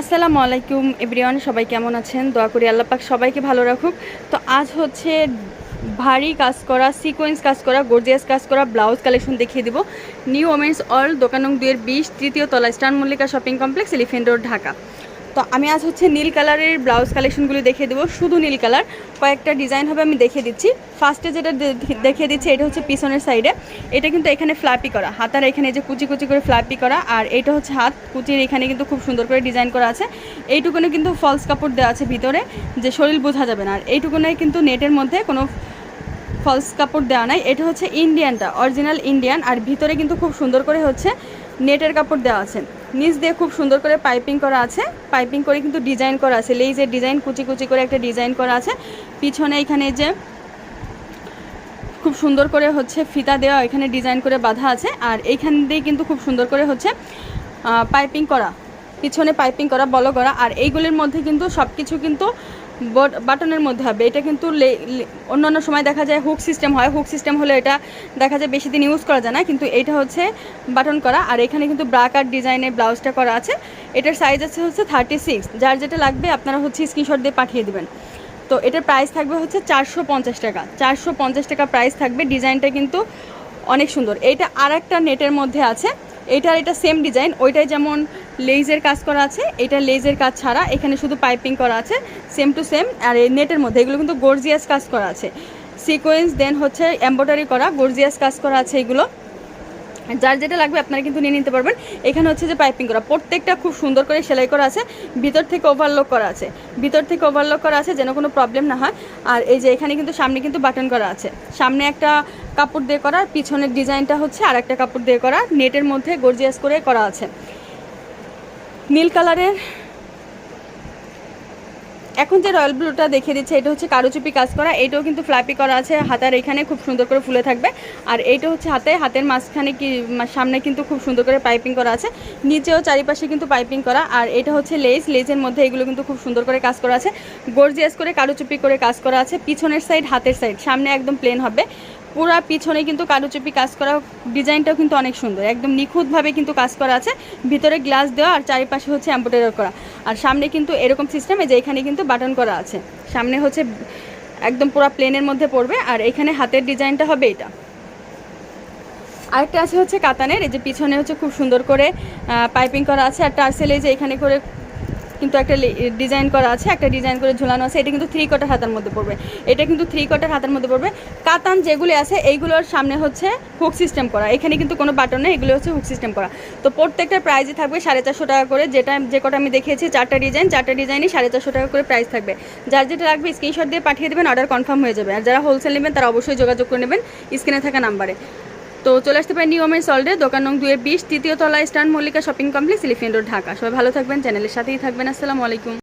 আসসালামু আলাইকুম এভরিওয়ান, সবাই কেমন আছেন? দোয়া করি আল্লাপাক সবাইকে ভালো রাখুক। তো আজ হচ্ছে ভারী কাজ করা সিকোয়েন্স কাজ করা গর্জিয়াস কাজ করা ব্লাউজ কালেকশন দেখিয়ে দিব। নিউ ওমেন্স অল দোকানং দুয়ের বিশ, তৃতীয় তলা স্টান Mallika shopping complex elephant road Dhaka. তো আমি আজ হচ্ছে নীল কালারের ব্লাউজ কালেকশনগুলি দেখিয়ে দেবো। শুধু নীল কালার, কয়েকটা ডিজাইন হবে আমি দেখিয়ে দিচ্ছি। ফার্স্টে যেটা দেখিয়ে দিচ্ছি, এটা হচ্ছে পিছনের সাইডে। এটা কিন্তু এখানে ফ্ল্যাপি করা, হাতার এখানে যে কুচি কুচি করে ফ্ল্যাপি করা, আর এটা হচ্ছে হাত, কুচির এখানে কিন্তু খুব সুন্দর করে ডিজাইন করা আছে। এইটুকুনে কিন্তু ফলস কাপড় দেওয়া আছে ভিতরে, যে শরীর বোঝা যাবে না। আর এইটুকুনে কিন্তু নেটের মধ্যে কোনো ফলস কাপড় দেওয়া নাই। এটা হচ্ছে ইন্ডিয়ানটা অরিজিনাল ইন্ডিয়ান আর ভিতরে কিন্তু খুব সুন্দর করে হচ্ছে নেটের কাপড় দেওয়া আছে। নিচ দিয়ে খুব সুন্দর করে পাইপিং করা আছে। পাইপিং করে কিন্তু ডিজাইন করা আছে। লেইজের ডিজাইন, কুচি কুচি করে একটা ডিজাইন করা আছে। পিছনে এখানে যে খুব সুন্দর করে হচ্ছে ফিতা দেওয়া, এখানে ডিজাইন করে বাঁধা আছে। আর এইখান দিয়ে কিন্তু খুব সুন্দর করে হচ্ছে পাইপিং করা। পিছনে পাইপিং করা বলো করা আর এইগুলির মধ্যে কিন্তু সব কিছু কিন্তু বাটনের মধ্যে হবে। এটা কিন্তু অন্যান্য সময় দেখা যায় হুক সিস্টেম হয়। হুক সিস্টেম হলে এটা দেখা যায় বেশি দিন ইউজ করা যায় না, কিন্তু এটা হচ্ছে বাটন করা। আর এখানে কিন্তু ব্রাক আর ডিজাইনের ব্লাউজটা করা আছে। এটার সাইজ আছে হচ্ছে থার্টি সিক্স যার যেটা লাগবে আপনারা হচ্ছে স্ক্রিনশট দিয়ে পাঠিয়ে দেবেন। তো এটার প্রাইস থাকবে হচ্ছে চারশো পঞ্চাশ টাকা। চারশো পঞ্চাশ টাকা প্রাইস থাকবে। ডিজাইনটা কিন্তু অনেক সুন্দর। এইটা আর একটা নেটের মধ্যে আছে। এটার এটা সেম ডিজাইন ওইটাই যেমন লেজের কাজ করা আছে, এটা লেজের কাজ ছাড়া এখানে শুধু পাইপিং করা আছে সেম টু সেম আর এই নেটের মধ্যে এগুলো কিন্তু গর্জিয়াস কাজ করা আছে। সিকোয়েন্স দেন হচ্ছে এম্ব্রয়ডারি করা গর্জিয়াস কাজ করা আছে এগুলো। যার যেটা লাগবে আপনারা কিন্তু নিয়ে নিতে পারবেন। এখানে হচ্ছে যে পাইপিং করা, প্রত্যেকটা খুব সুন্দর করে সেলাই করা আছে, ভিতর থেকে ওভারলক করা আছে। ভিতর থেকে ওভারলক করা আছে যেন কোনো প্রবলেম না হয়। আর এই যে এখানে কিন্তু সামনে কিন্তু বাটন করা আছে। সামনে একটা কাপড় দিয়ে করা পিছনের ডিজাইনটা হচ্ছে আর একটা কাপড় দিয়ে করা, নেটের মধ্যে গর্জিয়াস করে করা আছে। নীল কালারের। এখন যে রয়্যাল ব্লুটা দেখে দিচ্ছে, এটা হচ্ছে কারুচুপি কাজ করা। এটাও কিন্তু ফ্ল্যাপি করা আছে, হাতার এখানে খুব সুন্দর করে ফুলে থাকবে। আর এইটা হচ্ছে হাতে, হাতের মাঝখানে কি সামনে কিন্তু খুব সুন্দর করে পাইপিং করা আছে। নিচেও চারিপাশে কিন্তু পাইপিং করা। আর এটা হচ্ছে লেস, লেজের মধ্যে এগুলো কিন্তু খুব সুন্দর করে কাজ করা আছে। গর্জিয়াস করে কারুচুপি করে কাজ করা আছে। পিছনের সাইড, হাতের সাইড, সামনে একদম প্লেন হবে। পুরা পিছনে কিন্তু কারুচুপি কাজ করা, ডিজাইনটাও কিন্তু অনেক সুন্দর। একদম নিখুঁতভাবে কিন্তু কাজ করা আছে। ভিতরে গ্লাস দেওয়া আর চারিপাশে হচ্ছে এম্ব্রয়ডারি করা। আর সামনে কিন্তু এরকম সিস্টেমে যে এখানে কিন্তু বাটন করা আছে। সামনে হচ্ছে একদম পুরা প্লেনের মধ্যে পড়বে। আর এখানে হাতের ডিজাইনটা হবে এটা। আরেকটা আছে হচ্ছে কাতানের। এই যে পিছনে হচ্ছে খুব সুন্দর করে পাইপিং করা আছে। আর টার্সেল এই যে এখানে করে কিন্তু একটা ডিজাইন করা আছে, একটা ডিজাইন করে ঝুলানো আছে, এটা কিন্তু থ্রি কোটার হাতের মধ্যে পড়বে। এটা কিন্তু থ্রি কোটার হাতের মধ্যে পড়বে। কাতান যেগুলি আছে, এইগুলোর সামনে হচ্ছে হুক সিস্টেম করা। এখানে কিন্তু কোনো বাটন নেই, এগুলো হচ্ছে হুক সিস্টেম করা। তো প্রত্যেকটা প্রাইসই থাকবে সাড়ে চারশো টাকা করে। যেটা, যে কটা আমি দেখিয়েছি, চারটা ডিজাইন চারটা ডিজাইনই সাড়ে চারশো টাকা করে প্রাইস থাকবে। যার যেটা লাগবে স্ক্রিনশট দিয়ে পাঠিয়ে দেবেন অর্ডার কনফার্ম হয়ে যাবে। আর যারা হোলসেল নেবেন, তারা অবশ্যই যোগাযোগ করে নেবেন স্ক্রিনে থাকা নাম্বারে তো চলে আসতে পারেন নিয়মের সল্ডে দোকান নং দুয়ে বিশ, তৃতীয় তলা স্টান Mallika shopping complex elephant road, Dhaka. সবাই ভালো থাকবেন, চ্যানেলের সাথেই থাকবেন। আসসালামু আলাইকুম।